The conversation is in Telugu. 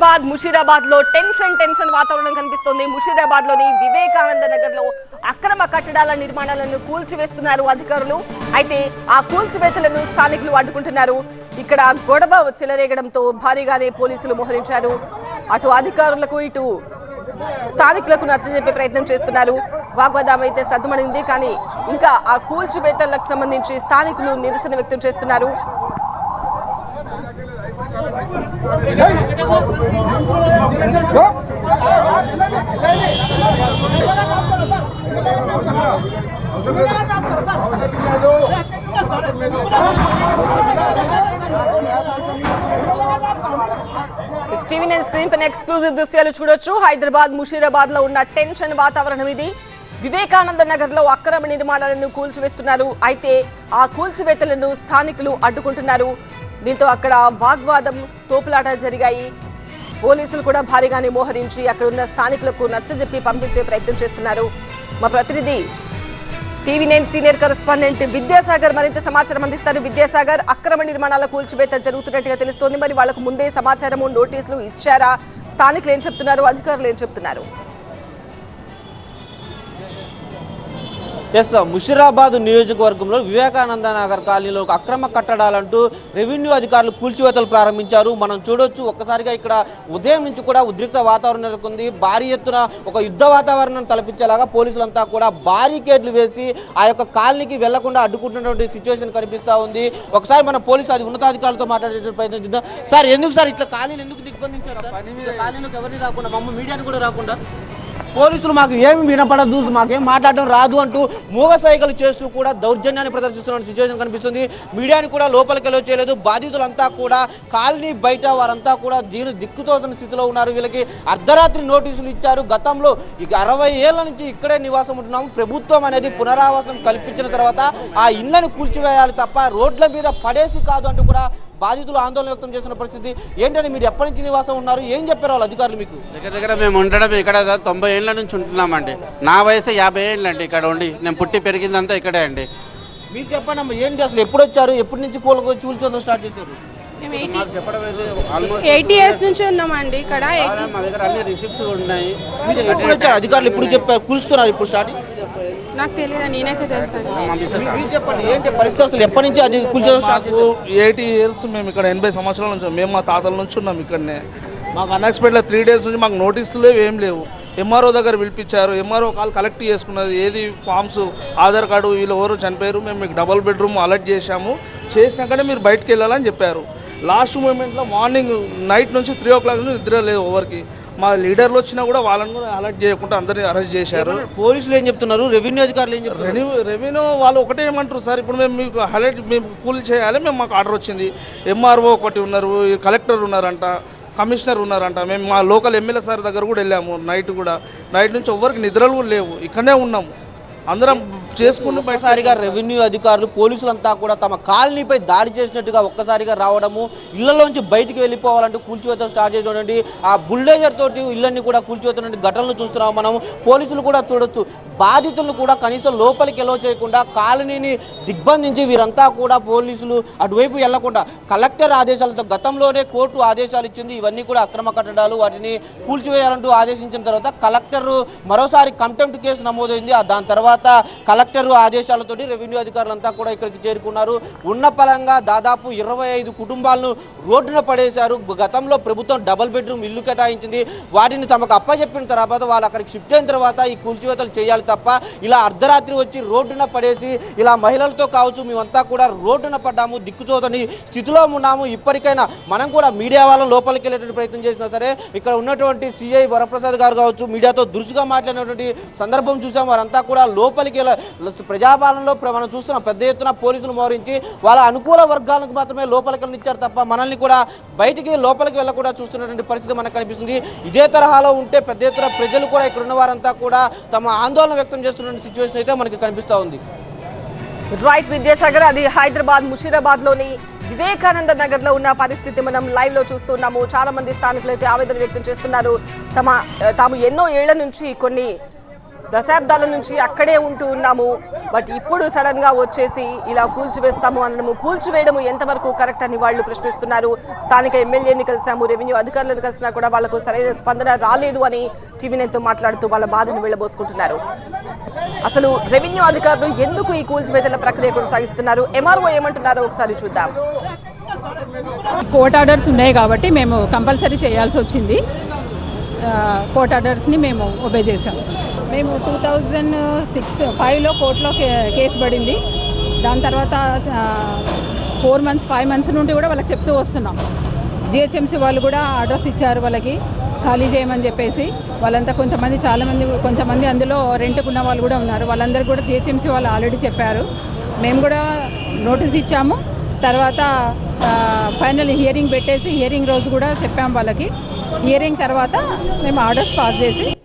హైదరాబాద్ ముషీరాబాద్లో టెన్షన్ టెన్షన్ వాతావరణం కనిపిస్తోంది. ముషీరాబాద్లోని వివేకానంద నగర్లో అక్రమ కట్టడాల నిర్మాణాలను కూల్చివేస్తున్నారు అధికారులు. అయితే ఆ కూల్చివేతలను స్థానికులు అడ్డుకుంటున్నారు. ఇక్కడ గొడవ చెలరేగడంతో భారీగానే పోలీసులు మోహరించారు. అటు అధికారులకు ఇటు స్థానికులకు నచ్చజెప్పే ప్రయత్నం చేస్తున్నారు. వాగ్వాదం అయితే సద్దుమడింది కానీ ఇంకా ఆ కూల్చివేతలకు సంబంధించి స్థానికులు నిరసన వ్యక్తం చేస్తున్నారు. టీవీ నైన్ స్క్రీన్ పైన ఎక్స్క్లూజివ్ దృశ్యాలు చూడొచ్చు. హైదరాబాద్ ముషీరాబాద్లో ఉన్న టెన్షన్ వాతావరణం ఇది. వివేకానంద నగర్లో అక్రమ నిర్మాణాలను కూల్చివేస్తున్నారు. అయితే ఆ కూల్చివేతలను స్థానికులు అడ్డుకుంటున్నారు. దీంతో అక్కడ వాగ్వాదం తోపులాట జరిగాయి. పోలీసులు కూడా భారీగానే మోహరించి అక్కడ ఉన్న స్థానికులకు నచ్చజెప్పి పంపించే ప్రయత్నం చేస్తున్నారు. మా ప్రతినిధి TV nine senior correspondent Vidyasagar మరింత సమాచారం అందిస్తారు. విద్యాసాగర్ అక్రమ నిర్మాణాల కూల్చివేత జరుగుతున్నట్టుగా తెలుస్తోంది. మరి వాళ్ళకు ముందే సమాచారము నోటీసులు ఇచ్చారా? స్థానికులు ఏం చెప్తున్నారు? అధికారులు ఏం చెప్తున్నారు? ఎస్ ముషిరాబాద్ నియోజకవర్గంలో వివేకానంద నగర్ కాలనీలో ఒక అక్రమ కట్టడాలంటూ రెవెన్యూ అధికారులు కూల్చివేతలు ప్రారంభించారు. మనం చూడొచ్చు ఒక్కసారిగా ఇక్కడ ఉదయం నుంచి కూడా ఉద్రిక్త వాతావరణం నెలకొంది. భారీ ఎత్తున ఒక యుద్ధ వాతావరణం తలపించేలాగా పోలీసులంతా కూడా బారికేడ్లు వేసి ఆ యొక్క కాలనీకి వెళ్ళకుండా అడ్డుకుంటున్నటువంటి సిచ్యువేషన్ కనిపిస్తా ఉంది. ఒకసారి మన పోలీసు అది ఉన్నతాధికారులతో మాట్లాడే ప్రయత్నం చేద్దాం. సార్ ఎందుకు సార్ ఇట్లా కాలనీని ఎందుకు దిగ్బంధించారు కాలనీలోకి ఎవరిని రాకుండా మమ్మ మీడియాని కూడా రాకుండా? పోలీసులు మాకు ఏమి వినపడదు మాకేం మాట్లాడడం రాదు అంటూ మూగ సైకిల్ చేస్తూ కూడా దౌర్జన్యాన్ని ప్రదర్శిస్తున్న సిచ్యువేషన్ కనిపిస్తుంది. మీడియాని కూడా లోపలికి వెళ్ళ చేయలేదు. బాధితులంతా కూడా కాలనీ బయట వారంతా కూడా దీని దిక్కుతోసిన స్థితిలో ఉన్నారు. వీళ్ళకి అర్ధరాత్రి నోటీసులు ఇచ్చారు. గతంలో ఇక అరవై ఏళ్ళ నుంచి ఇక్కడే నివాసం ఉంటున్నాము. ప్రభుత్వం అనేది పునరావాసం కల్పించిన తర్వాత ఆ ఇళ్ళను కూల్చివేయాలి తప్ప రోడ్ల మీద పడేసి కాదు అంటూ కూడా బాధితులు ఆందోళన వ్యక్తం చేస్తున్న పరిస్థితి ఏంటంటే మీరు ఎప్పటి నుంచి నివాసం ఉన్నారు? ఏం చెప్పారు వాళ్ళు అధికారులు మీకు? దగ్గర దగ్గర మేము ఉండడం ఇక్కడ తొంభై ఏళ్ళ నుంచి ఉంటున్నామండి. నా వయసు యాభై ఏళ్ళు అండి ఇక్కడ ఉండి. నేను పుట్టి పెరిగిందంతా ఇక్కడే అండి. మీరు చెప్పండి అమ్మా ఏంటి అసలు ఎప్పుడు వచ్చారు? ఎప్పటి నుంచి పూల చూల్చోదో స్టార్ట్ చేశారు? మేము ఎయిటీ ఇయర్స్ నుంచి ఉన్నామండి ఇక్కడ. మా దగ్గర అన్ని రిసిప్ట్స్ ఉన్నాయి. మీరు ఎప్పుడు వచ్చారు? అధికారులు ఇప్పుడు చెప్పారు? కూల్స్తున్నారు ఇప్పుడు స్టార్ట్ నాకు తెలియదు నేనైతే తెలుసు? మీరు చెప్పండి ఏంటి పరిస్థితి అసలు ఎప్పటి నుంచి అది మాకు ఎయిటీ ఇయర్స్ మేము ఇక్కడ ఎనభై సంవత్సరాల నుంచి మేము మా తాతల నుంచి ఉన్నాం ఇక్కడనే. మాకు అన్ఎక్స్పెక్టెడ్ త్రీ డేస్ నుంచి మాకు నోటీసులు లేవు ఏం లేవు. ఎంఆర్ఓ దగ్గర పిలిపించారు. ఎంఆర్ఓ కాల్ కలెక్ట్ చేసుకున్నది. ఏది ఫామ్స్ ఆధార్ కార్డు వీళ్ళు ఎవరు చనిపోయారు మేము మీకు డబల్ బెడ్రూమ్ అలర్ట్ చేశాము. చేసినాకనే మీరు బయటకు వెళ్ళాలని చెప్పారు. లాస్ట్ మూమెంట్లో మార్నింగ్ నైట్ నుంచి త్రీ ఓ క్లాక్ నుంచి నిద్ర లేదు ఎవరికి. మా లీడర్లు వచ్చినా కూడా వాళ్ళని కూడా అలర్ట్ చేయకుండా అందరినీ అరెస్ట్ చేశారు. పోలీసులు ఏం చెప్తున్నారు? రెవెన్యూ అధికారులు ఏం చెప్తున్నారు? రెవెన్యూ రెవెన్యూ వాళ్ళు ఒకటే ఏమంటారు సార్? ఇప్పుడు మేము మీకు హైలైట్ మేము కూల్ చేయాలి మేము మాకు ఆర్డర్ వచ్చింది. ఎంఆర్ఓ ఒకటి ఉన్నారు కలెక్టర్ ఉన్నారంట కమిషనర్ ఉన్నారంట. మేము మా లోకల్ ఎమ్మెల్యే సార్ దగ్గర కూడా వెళ్ళాము నైట్ కూడా. నైట్ నుంచి ఎవరికి నిద్రలు కూడా లేవు. ఇక్కడనే ఉన్నాము. అందరం చేసుకున్న బయట ఒక్కసారిగా రెవెన్యూ అధికారులు పోలీసులంతా కూడా తమ కాలనీపై దాడి చేసినట్టుగా ఒక్కసారిగా రావడము ఇళ్ళలోంచి బయటికి వెళ్ళిపోవాలంటూ కూల్చివేత స్టార్ట్ చేసినటువంటి ఆ బుల్డేజర్ తోటి ఇళ్ళన్ని కూడా కూల్చివేతున్న ఘటనలు చూస్తున్నాం మనం. పోలీసులు కూడా చూడొచ్చు. బాధితులను కూడా కనీసం లోపలికి ఎలో చేయకుండా కాలనీని దిగ్బంధించి వీరంతా కూడా పోలీసులు అటువైపు వెళ్ళకుండా కలెక్టర్ ఆదేశాలతో గతంలోనే కోర్టు ఆదేశాలు ఇచ్చింది. ఇవన్నీ కూడా అక్రమ కట్టడాలు వాటిని కూల్చివేయాలంటూ ఆదేశించిన తర్వాత కలెక్టర్ మరోసారి కంటెంప్ట్ కేసు నమోదైంది. దాని తర్వాత కలెక్టర్ ఆదేశాలతో రెవెన్యూ అధికారులంతా కూడా ఇక్కడికి చేరుకున్నారు. ఉన్న పలంగా దాదాపు ఇరవై ఐదు కుటుంబాలను రోడ్డున పడేశారు. గతంలో ప్రభుత్వం డబుల్ బెడ్రూమ్ ఇల్లు కేటాయించింది. వాటిని తమకు అప్పచెప్పిన తర్వాత వాళ్ళు అక్కడికి షిఫ్ట్ అయిన తర్వాత ఈ కూల్చివేతలు చేయాలి తప్ప ఇలా అర్ధరాత్రి వచ్చి రోడ్డున పడేసి ఇలా మహిళలతో కావచ్చు మేమంతా కూడా రోడ్డున పడ్డాము దిక్కుచోదని స్థితిలో ఉన్నాము. ఇప్పటికైనా మనం కూడా మీడియా వాళ్ళ లోపలికి వెళ్ళేటువంటి ప్రయత్నం చేసినా సరే ఇక్కడ ఉన్నటువంటి సిఐ వరప్రసాద్ గారు కావచ్చు మీడియాతో దురుసుగా మాట్లాడినటువంటి సందర్భం చూసాం. వారంతా కూడా లోపలికి వెళ్ళ- ప్రజాపాలనలో మనం చూస్తున్నాం పెద్ద ఎత్తున పోలీసులు మోహరించి వాళ్ళ అనుకూల వర్గాలకు మాత్రమే లోపలికి వెళ్ళిచ్చారు తప్ప మనల్ని కూడా బయటికి లోపలికి వెళ్ళకుండా చూస్తున్నటువంటి పరిస్థితి మనకు కనిపిస్తుంది. ఇదే తరహాలో ఉంటే పెద్ద ఎత్తున ప్రజలు కూడా ఇక్కడ ఉన్న వారంతా కూడా తమ ఆందోళన వ్యక్తం చేస్తున్న సిచ్యువేషన్ అయితే మనకి కనిపిస్తూ ఉంది. రైట్ విద్యాసాగర్ అది హైదరాబాద్ ముషీరాబాద్లోని వివేకానంద నగర్లో ఉన్న పరిస్థితి మనం లైవ్లో చూస్తున్నాము. చాలా మంది స్థానికులు అయితే ఆవేదన వ్యక్తం చేస్తున్నారు. తమ తాము ఎన్నో ఏళ్ళ నుంచి కొన్ని దశాబ్దాల నుంచి అక్కడే ఉంటూ ఉన్నాము. బట్ ఇప్పుడు సడన్గా వచ్చేసి ఇలా కూల్చివేస్తాము అనడము కూల్చివేయడము ఎంతవరకు కరెక్ట్ అని వాళ్ళు ప్రశ్నిస్తున్నారు. స్థానిక ఎమ్మెల్యేని కలిసాము రెవెన్యూ అధికారులను కలిసినా కూడా వాళ్ళకు సరైన స్పందన రాలేదు అని టీవీ మాట్లాడుతూ వాళ్ళ బాధను వెళ్ళబోసుకుంటున్నారు. అసలు రెవెన్యూ అధికారులు ఎందుకు ఈ కూల్చివేతల ప్రక్రియ కొనసాగిస్తున్నారు? ఎంఆర్ఓ ఏమంటున్నారో ఒకసారి చూద్దాం. కోర్ట్ ఆర్డర్స్ ఉన్నాయి కాబట్టి మేము కంపల్సరీ చేయాల్సి వచ్చింది. కోర్ట్ ఆర్డర్స్ని మేము ఒబే చేసాము మేము టూ థౌజండ్ సిక్స్ ఫైవ్లో కోర్టులో కే- కేసు పడింది. దాని తర్వాత ఫోర్ మంత్స్ ఫైవ్ మంత్స్ నుండి కూడా వాళ్ళకి చెప్తూ వస్తున్నాం. జిహెచ్ఎంసీ వాళ్ళు కూడా ఆర్డర్స్ ఇచ్చారు వాళ్ళకి ఖాళీ చేయమని చెప్పేసి. వాళ్ళంతా కొంతమంది చాలామంది కొంతమంది అందులో రెంట్కున్న వాళ్ళు కూడా ఉన్నారు. వాళ్ళందరూ కూడా జిహెచ్ఎంసీ వాళ్ళు ఆల్రెడీ చెప్పారు. మేము కూడా నోటీస్ ఇచ్చాము. తర్వాత ఫైనల్ హియరింగ్ పెట్టేసి హియరింగ్ రోజు కూడా చెప్పాము వాళ్ళకి. హియరింగ్ తర్వాత మేము ఆర్డర్స్ పాస్ చేసి